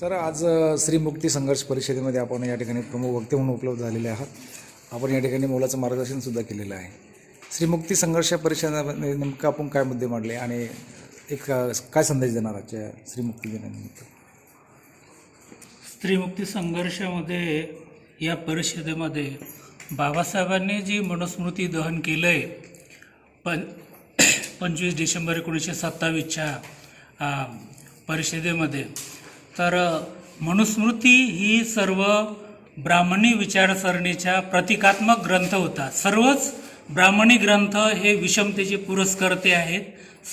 Sir आज अ, श्री मुक्ती संघर्ष परिषदेमध्ये आपण या ठिकाणी प्रमुख वक्ते म्हणून उपलब्ध झालेले आहात. आपण या ठिकाणी मोलाचं मार्गदर्शनसुद्धा केलेलं आहे. श्रीमुक्ती संघर्ष परिषदेमध्ये नेमकं आपण काय मुद्दे मांडले आणि एक काय संदेश देणार आजच्या श्री मुक्ती दिनानिमित्त? स्त्रीमुक्ती संघर्षामध्ये या परिषदेमध्ये बाबासाहेबांनी जी मनुस्मृती दहन केलं आहे पण पंचवीस डिसेंबर एकोणीसशे सत्तावीसच्या परिषदेमध्ये तर मनुस्मृती ही सर्व ब्राह्मणी विचारसरणीच्या प्रतिकात्मक ग्रंथ होता सर्वच ब्राह्मणी ग्रंथ हे विषमतेचे पुरस्कर्ते आहेत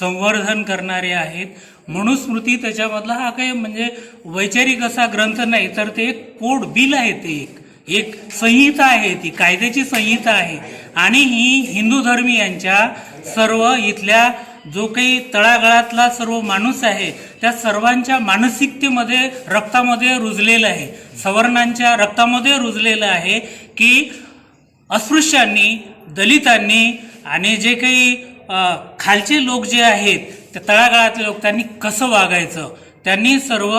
संवर्धन करणारे आहेत. मनुस्मृती त्याच्यामधला हा काही म्हणजे वैचारिक असा ग्रंथ नाही तर ते एक कोड बिल आहे ते एक. एक संहिता आहे ती कायद्याची संहिता आहे. आणि ही हिंदू धर्मीयांच्या सर्व इथल्या जो काही तळागाळातला सर्व माणूस आहे त्या सर्वांच्या मानसिक मध्ये रक्तामध्ये रुजलेलं आहे. सवर्णांच्या रक्तामध्ये रुजलेलं आहे की अस्पृश्यांनी दलितांनी आणि जे काही खालचे लोक जे आहेत त्या तळागाळातले लोक त्यांनी कसं वागायचं? त्यांनी सर्व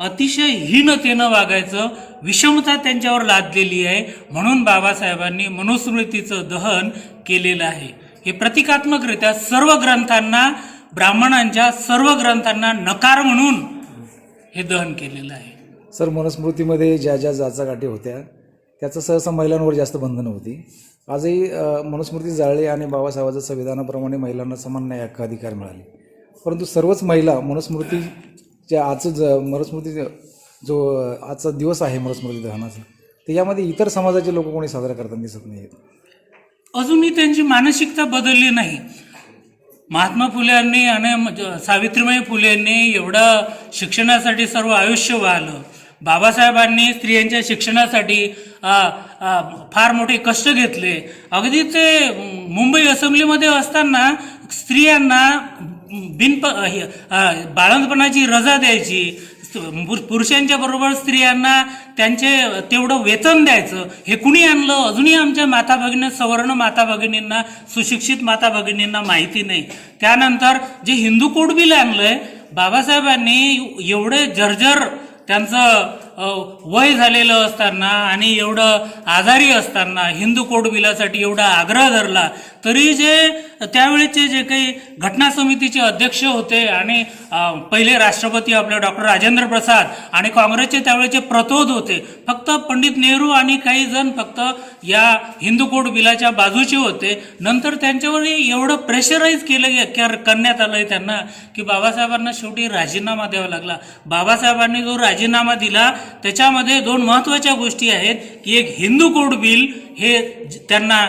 अतिशय हीनतेनं वागायचं. विषमता त्यांच्यावर लादलेली आहे. म्हणून बाबासाहेबांनी मनुस्मृतीचं दहन केलेलं आहे. हे प्रतिकात्मकरित्या सर्व ग्रंथांना ब्राह्मणांच्या सर्व ग्रंथांना नकार म्हणून हे दहन केलेलं आहे. सर मनुस्मृतीमध्ये ज्या ज्या जाचा गाठी होत्या त्याचं सहसा महिलांवर जास्त बंधनं होती. आजही मनुस्मृती जाळली आणि बाबासाहेबांच्या संविधानाप्रमाणे महिलांना समान न्याय हक्क अधिकार मिळाले. परंतु सर्वच महिला मनुस्मृतीच्या आजचं ज मनुस्मृती जो आजचा दिवस आहे मनुस्मृती दहनाचा त्याच्यामध्ये इतर समाजाचे लोक कोणी साजरा करताना दिसत नाहीत. अजूनही त्यांची मानसिकता बदलली नाही. महात्मा फुल्यांनी आणि सावित्रीमाई सावित्रीबाई फुलेंनी एवढं शिक्षणासाठी सर्व आयुष्य वाहलं. बाबासाहेबांनी स्त्रियांच्या शिक्षणासाठी फार मोठे कष्ट घेतले. अगदी ते मुंबई असेंब्लीमध्ये असताना स्त्रियांना बिन बाळंतपणाची रजा द्यायची. पुरुषांच्या बरोबर स्त्रियांना त्यांचे तेवढं वेतन द्यायचं. हे कुणी आणलं? अजूनही आमच्या माता भगिनी सवर्ण माता भगिनींना सुशिक्षित माता भगिनींना माहिती नाही. त्यानंतर जे हिंदू कोड बिल आणलंय बाबासाहेबांनी एवढे जर्जर त्यांचं वय झालेलं असताना आणि एवढं आजारी असताना हिंदू कोड बिलासाठी एवढा आग्रह धरला तरी जे त्यावेळेचे जे काही घटना समितीचे अध्यक्ष होते आणि पहिले राष्ट्रपती आपले डॉक्टर राजेंद्र प्रसाद आणि काँग्रेसचे त्यावेळेचे प्रतोद होते फक्त पंडित नेहरू आणि काही जण फक्त या हिंदू कोड बिलाच्या बाजूचे होते. नंतर त्यांच्यावर एवढं प्रेशराईज केलं करण्यात आलंय त्यांना की बाबासाहेबांना शेवटी राजीनामा द्यावा लागला. बाबासाहेबांनी जो राजीनामा दिला त्याच्यामध्ये दोन महत्त्वाच्या गोष्टी आहेत की एक हिंदू कोड बिल हे त्यांना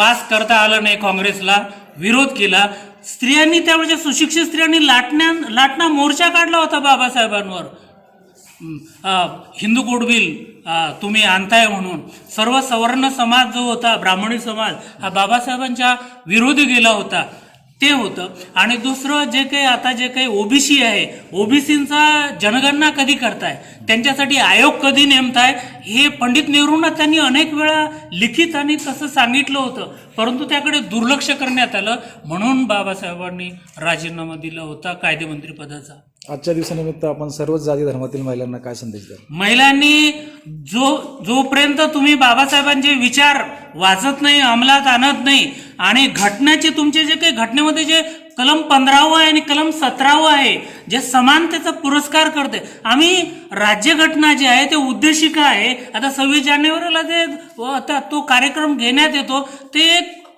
पास करता आलं नाही काँग्रेसला विरोध केला. स्त्रियांनी त्यावेळेच्या सुशिक्षित स्त्रियांनी लाटण्या लाटणा मोर्चा काढला होता बाबासाहेबांवर. हिंदू कोड बिल तुम्ही आणताय म्हणून. सर्व सवर्ण समाज जो होता ब्राह्मणी समाज हा बाबासाहेबांच्या विरोधी गेला होता. ते होतं. आणि दुसरं जे काही आता जे काही ओबीसी आहे ओबीसींचा जनगणना कधी करताय? त्यांच्यासाठी आयोग कधी नेमताय? हे पंडित नेहरूंना त्यांनी अनेक वेळा लिखित आणि तसं सांगितलं होतं. परंतु त्याकडे दुर्लक्ष करण्यात आलं. म्हणून बाबासाहेबांनी राजीनामा दिला होता कायदेमंत्री पदाचा आजच्या दिवसानिमित्त आपण सर्वच जाती धर्मातील महिलांना काय संदेश द्याल? महिलांनी जो जोपर्यंत तुम्ही बाबासाहेबांचे विचार वाचत नाही अंमलात आणत नाही आणि घटनेचे तुमचे जे काही घटनेमध्ये जे कलम पंधरावं आहे आणि कलम सतरावं आहे जे समानतेचा पुरस्कार करते आम्ही राज्यघटना जी आहे ते उद्देशिका आहे. आता सव्वीस जानेवारीला जे आता तो कार्यक्रम घेण्यात येतो ते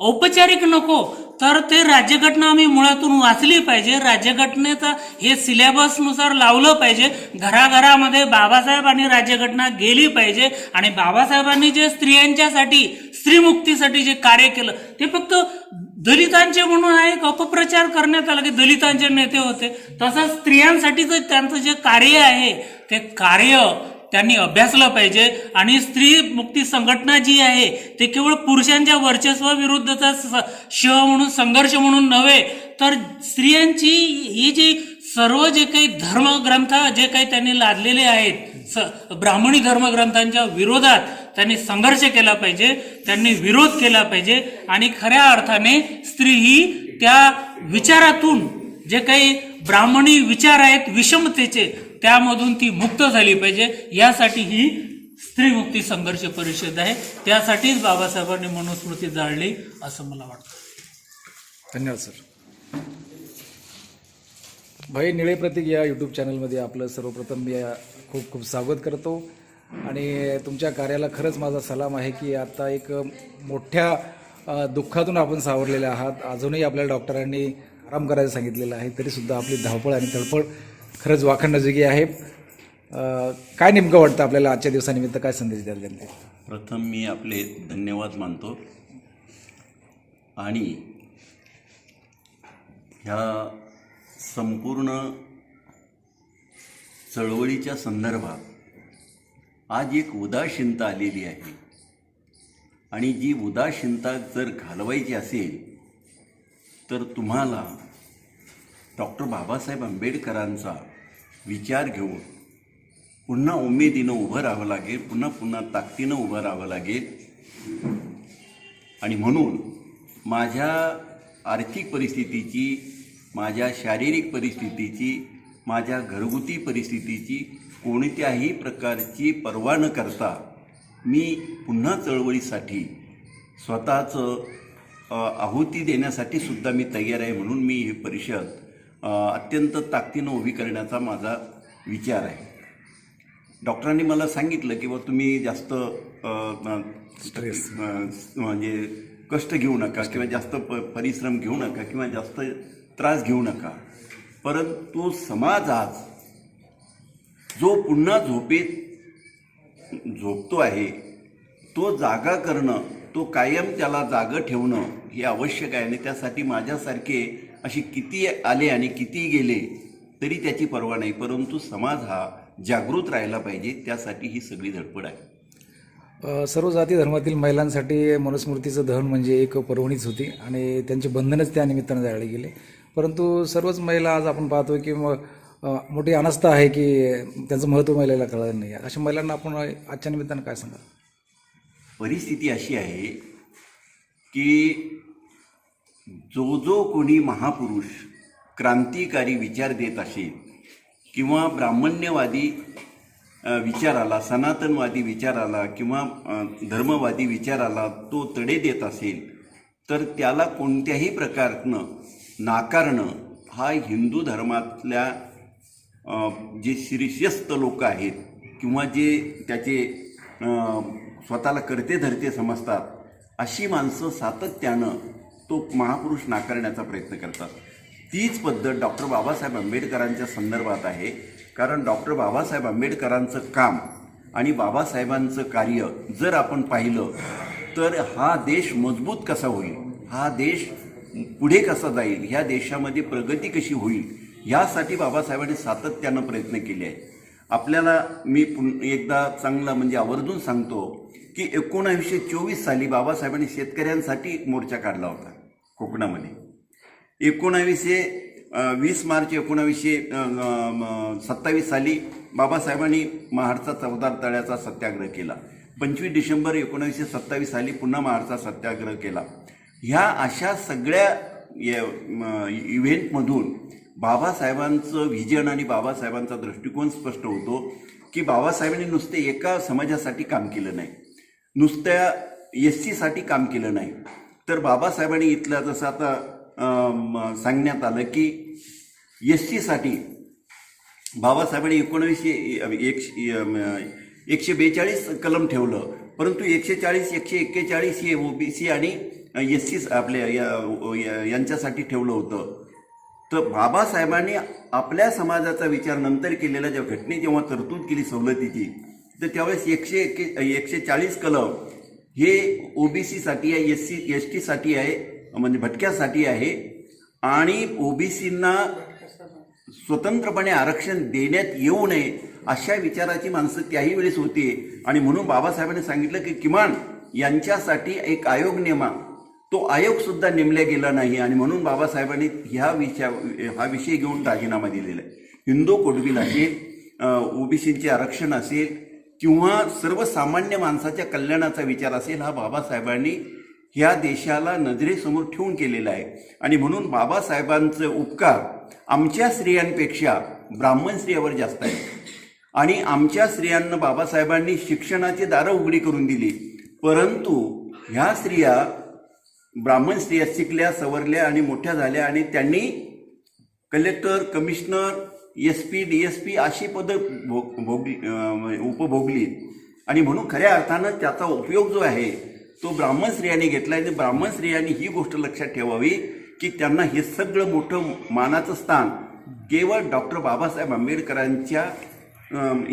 औपचारिक नको. तर ते राज्यघटना आम्ही मुळातून वाचली पाहिजे. राज्यघटनेचं हे सिलेबसनुसार लावलं पाहिजे. घराघरामध्ये बाबासाहेब आणि राज्यघटना गेली पाहिजे. आणि बाबासाहेबांनी जे स्त्रियांच्यासाठी स्त्रीमुक्तीसाठी जे कार्य केलं ते फक्त दलितांचे म्हणून हा एक अपप्रचार करण्यात आला की दलितांचे नेते होते. तसंच स्त्रियांसाठीचं त्यांचं जे कार्य आहे ते कार्य त्यांनी अभ्यासलं पाहिजे. आणि स्त्री मुक्ती संघटना जी आहे ते केवळ पुरुषांच्या वर्चस्वाविरुद्धचा स- म्हणून संघर्ष म्हणून नव्हे तर स्त्रियांची ही जी सर्व जे काही धर्मग्रंथ जे काही त्यांनी लादलेले आहेत स ब्राह्मणी धर्मग्रंथांच्या विरोधात त्यांनी संघर्ष केला पाहिजे त्यांनी विरोध केला पाहिजे. आणि खऱ्या अर्थाने स्त्री ही त्या विचारातून जे काही ब्राह्मणी विचार आहेत विषमतेचे त्यामधून ती मुक्त झाली पाहिजे. यासाठी ही स्त्री मुक्ती संघर्ष परिषद आहे. त्यासाठीच बाबासाहेबांनी मनुस्मृती जाळली असं मला वाटतं. धन्यवाद सर. भाई निळे प्रतीक या यूट्यूब चॅनलमध्ये आपलं सर्वप्रथम मी खूप खूप स्वागत करतो. आणि तुमच्या कार्याला खरंच माझा सलाम आहे की आता एक मोठ्या दुःखातून आपण सावरलेले आहात. अजूनही आपल्या डॉक्टरांनी आराम करायला सांगितलेलं आहे. तरीसुद्धा आपली धावपळ आणि तळपळ खरंच वाखंडजोगी आहे. काय नेमकं वाटतं आपल्याला आजच्या दिवसानिमित्त? काय संदेश द्याल जनते प्रथम मी आपले धन्यवाद मानतो. आणि ह्या संपूर्ण चळवळीच्या संदर्भात आज एक उदासीनता आलेली आहे. आणि जी उदासीनता जर घालवायची असेल तर तुम्हाला डॉक्टर बाबासाहेब आंबेडकरांचा विचार घेऊन पुन्हा उमेदीनं उभं राहावं लागेल पुन्हा पुन्हा ताकदीनं उभं राहावं लागेल. आणि म्हणून माझ्या आर्थिक परिस्थितीची माझ्या शारीरिक परिस्थितीची माझ्या घरगुती परिस्थितीची कोणत्याही प्रकारची पर्वा न करता मी पुन्हा चळवळीसाठी स्वतःचं आहुती देण्यासाठी सुद्धा मी तयार आहे म्हणून मी ही परिषद अत्यंत ताकदीनं उभी करण्याचा माझा विचार आहे. डॉक्टरांनी मला सांगितलं की बा तुम्ही जास्त स्ट्रेस म्हणजे कष्ट घेऊ नका किंवा जास्त प परिश्रम घेऊ नका किंवा जास्त त्रास घेऊ नका. परंतु समाज आज जो पुन्हा झोपेत झोपतो आहे तो जागा करणं तो कायम त्याला जागं ठेवणं हे आवश्यक आहे. आणि त्यासाठी माझ्यासारखे असे किती आले आणि किती गेले तरी त्याची पर्वा नाही. परंतु समाज हा जागृत राहायला पाहिजे त्यासाठी ही सगळी धडपड आहे. सर्व जाती धर्मातील महिलांसाठी मनुस्मृतीचं दहन म्हणजे एक पर्वणीच होती आणि त्यांचे बंधनच त्या निमित्तानं जाळले गेले. परंतु सर्वच महिला आज आपण पाहतो की मग मोठी अनास्था आहे की त्यांचं महत्त्व महिलेला कळलं नाही. अशा महिलांना आपण आजच्या निमित्तानं काय सांगा परिस्थिती अशी आहे की जो जो कोणी महापुरुष क्रांतिकारी विचार देत असेल किंवा ब्राह्मण्यवादी विचार विचाराला सनातनवादी विचाराला किंवा धर्मवादी धर्मवादी विचाराला तो तडे देत असेल तर त्याला कोणत्याही प्रकारनं नाकारणं हा हिंदू धर्मातल्या जे शिरस्यस्त लोक आहेत किंवा जे त्याचे स्वतःला करते धरते समजतात अशी माणसं सातत्यानं तो महापुरुष नाकारण्याचा प्रयत्न करतात. तीच पद्धत डॉक्टर बाबासाहेब आंबेडकरांच्या संदर्भात आहे. कारण डॉक्टर बाबासाहेब आंबेडकरांचं काम आणि बाबासाहेबांचं कार्य जर आपण पाहिलं तर हा देश मजबूत कसा होईल? हा देश पुढे कसा जाईल? ह्या देशामध्ये प्रगती कशी होईल? यासाठी बाबासाहेबांनी सातत्यानं प्रयत्न केले आहेत. आपल्याला मी पुन एकदा चांगला म्हणजे आवर्जून सांगतो की एकोणावीसशे चोवीस साली बाबासाहेबांनी शेतकऱ्यांसाठी मोर्चा काढला होता. कोकणामध्ये. एकोणावीसशे वीस मार्च एकोणावीसशे सत्तावीस साली बाबासाहेबांनी महाडचा चौदार तळ्याचा सत्याग्रह केला. पंचवीस डिसेंबर एकोणावीसशे सत्तावीस साली पुन्हा महाडचा सत्याग्रह केला. ह्या अशा सगळ्या म, इव्हेंटमधून बाबासाहेबांचं व्हिजन आणि बाबासाहेबांचा दृष्टिकोन स्पष्ट होतो की बाबासाहेबांनी नुसते एका समाजासाठी काम केलं नाही. नुसत्या एस सीसाठी काम केलं नाही. तर बाबासाहेबांनी इथलं जसं आता सांगण्यात आलं की एस सीसाठी बाबासाहेबांनी एकोणवीसशे एकशे एकशे बेचाळीस कलम ठेवलं. परंतु एकशे चाळीस एकशे एक्केचाळीस हे ओबीसी आणि एस सी आपल्या या- यांच्यासाठी ठेवलं होतं. तर बाबासाहेबांनी आपल्या समाजाचा विचार नंतर केलेल्या ज्या घटने जेव्हा तरतूद केली सवलतीची तर त्यावेळेस एकशे एक्के एकशे चाळीस कलम हे ओबीसीसाठी आहे एस सी एस टीसाठी आहे म्हणजे भटक्यासाठी आहे. आणि ओबीसींना स्वतंत्रपणे आरक्षण देण्यात येऊ नये अशा विचाराची माणसं त्याही वेळेस होती. आणि म्हणून बाबासाहेबांनी सांगितलं की किमान यांच्यासाठी एक आयोग नेमा. तो आयोग सुद्धा नेमला गेला नाही. आणि म्हणून बाबासाहेबांनी ह्या विषया हा विषय घेऊन राजीनामा दिलेला आहे. हिंदू कोडबिल असेल ओबीसींचे आरक्षण असेल किंवा सर्वसामान्य माणसाच्या कल्याणाचा विचार असेल हा बाबासाहेबांनी ह्या देशाला नजरेसमोर ठेवून केलेला आहे. आणि म्हणून बाबासाहेबांचे उपकार आमच्या स्त्रियांपेक्षा ब्राह्मण स्त्रियावर जास्त आहे आणि आमच्या स्त्रियांना बाबासाहेबांनी शिक्षणाची दारं उघडी करून दिली. परंतु ह्या स्त्रिया ब्राह्मण स्त्रिया शिकल्या सवरल्या आणि मोठ्या झाल्या आणि त्यांनी collector commissioner S P D S P अशी पदं भोग भोगली म्हणजे उपभोगली. आणि म्हणून खऱ्या अर्थानं त्याचा उपयोग जो आहे तो ब्राह्मण स्त्रियांनी घेतला आणि ब्राह्मण स्त्रियांनी ही गोष्ट लक्षात ठेवावी की त्यांना हे सगळं मोठं मानाचं स्थान केवळ डॉक्टर बाबासाहेब आंबेडकरांच्या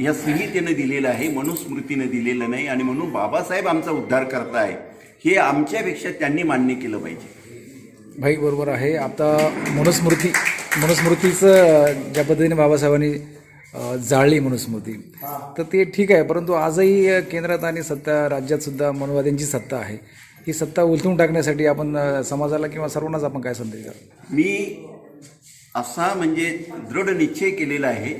या संहितेनं दिलेलं आहे मनुस्मृतीनं दिलेलं नाही. आणि म्हणून बाबासाहेब आमचा उद्धार करताय हे आमच्यापेक्षा त्यांनी मान्य केलं पाहिजे. भाई बरोबर आहे. आता मनुस्मृती मनुस्मृतीचं ज्या पद्धतीने बाबासाहेबांनी जाळली मनुस्मृती तर ते ठीक आहे. परंतु आजही केंद्रात आणि सत्ता राज्यात सुद्धा मनुवाद्यांची सत्ता आहे. ही सत्ता उलटून टाकण्यासाठी आपण समाजाला किंवा सर्वांनाच आपण काय संदेश द्याल मी असा म्हणजे दृढ निश्चय केलेला आहे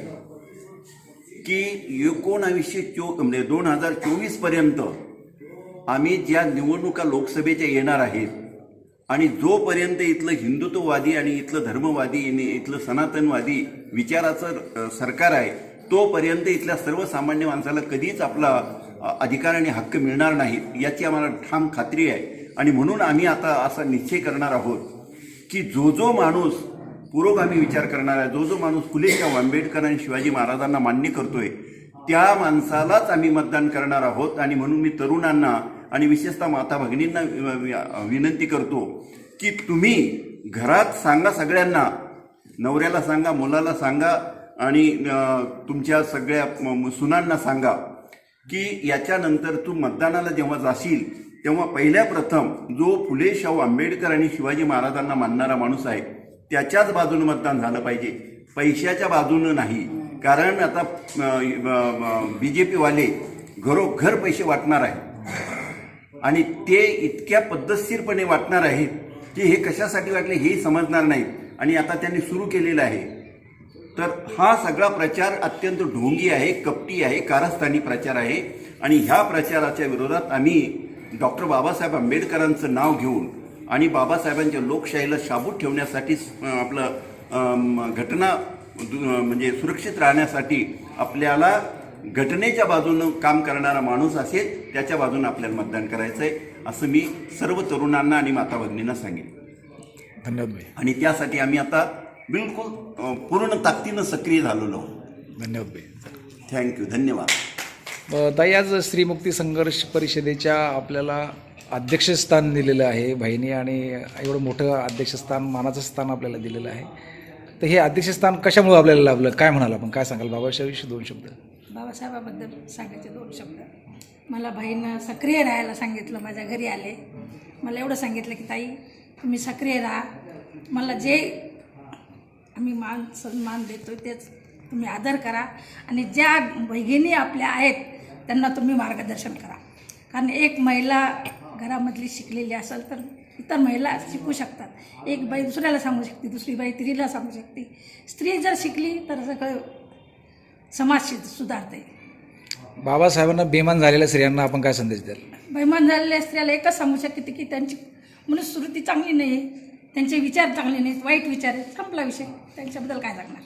की एकोणावीसशे चो म्हणजे दोन हजार चोवीसपर्यंत आम्ही ज्या निवडणुका लोकसभेच्या येणार आहेत आणि जोपर्यंत इथलं हिंदुत्ववादी आणि इथलं धर्मवादी आणि इथलं सनातनवादी विचाराचं सरकार आहे तोपर्यंत इथल्या सर्वसामान्य माणसाला कधीच आपला अधिकार आणि हक्क मिळणार नाहीत याची आम्हाला ठाम खात्री आहे. आणि म्हणून आम्ही आता असा निश्चय करणार आहोत की जो जो माणूस पुरोगामी विचार करणारा जो जो माणूस फुले आंबेडकर आणि शिवाजी महाराजांना मान्य करतोय त्या माणसालाच आम्ही मतदान करणार आहोत. आणि म्हणून मी तरुणांना आणि विशेषतः माता भगिनींना विनंती करतो की तुम्ही घरात सांगा सगळ्यांना नवऱ्याला सांगा मुलाला सांगा आणि तुमच्या सगळ्या म- सुनांना सांगा की याच्यानंतर तू मतदानाला जेव्हा जाशील तेव्हा पहिल्या प्रथम जो फुले शाहू आंबेडकर आणि शिवाजी महाराजांना मानणारा माणूस आहे त्याच्याच बाजूनं मतदान झालं पाहिजे. पैशाच्या बाजूनं नाही. कारण आता बी जे पीवाले घरोघर पैसे वाटणार आहे. आणि ते इतक्या पद्धतशीरपणे वाटणार आहेत की हे कशासाठी वाटले हे समजणार नाहीत. आणि आता त्यांनी सुरू केलेलं आहे. तर हा सगळा प्रचार अत्यंत ढोंगी आहे कपटी आहे कारस्थानी प्रचार आहे. आणि ह्या प्रचाराच्या विरोधात आम्ही डॉक्टर बाबासाहेब आंबेडकरांचं नाव घेऊन आणि बाबासाहेबांच्या लोकशाहीला शाबूत ठेवण्यासाठी आपलं घटना दु- म्हणजे सुरक्षित राहण्यासाठी आपल्याला घटनेच्या बाजूनं काम करणारा माणूस असेल त्याच्या बाजूनं आपल्याला मतदान करायचं आहे असं मी सर्व तरुणांना आणि माता भगिनींना सांगेन. धन्यवाद भाई. आणि त्यासाठी आम्ही आता बिलकुल पूर्ण ताकदीनं सक्रिय झालेलो आहोत. धन्यवाद भाई. थँक्यू धन्यवाद. ताई आज स्त्रीमुक्ती संघर्ष परिषदेच्या आपल्याला अध्यक्षस्थान दिलेलं आहे बहिणी आणि एवढं मोठं अध्यक्षस्थान मानाचं स्थान आपल्याला दिलेलं आहे. तर हे अध्यक्षस्थान कशामुळे आपल्याला लाभलं? काय म्हणाल आपण? काय सांगाल? बाबाशाहीविषयी दोन शब्द. बाबासाहेबाबद्दल सांगायचे दोन शब्द. मला भाईनं सक्रिय राहायला सांगितलं माझ्या घरी आले. मला एवढं सांगितलं की ताई तुम्ही सक्रिय राहा. मला जे आम्ही मान सन्मान देतो तेच तुम्ही आदर करा. आणि ज्या भगिनी आपल्या आहेत त्यांना तुम्ही मार्गदर्शन करा. कारण एक महिला घरामधली शिकलेली असेल तर इतर महिला शिकू शकतात. एक बाई दुसऱ्याला सांगू शकते दुसरी बाई तिरीला सांगू शकते. स्त्री जर शिकली तर सगळं समाज सुधारते बाबासाहेबांना बेमान झालेल्या स्त्रियांना आपण काय संदेश द्याल? बैमान झालेल्या स्त्रियाला एकच सांगू शकते की त्यांची मनुस्मृती चांगली नाही त्यांचे विचार चांगले नाहीत वाईट विचार आहेत. संपला विषय. त्यांच्याबद्दल काय सांगणार?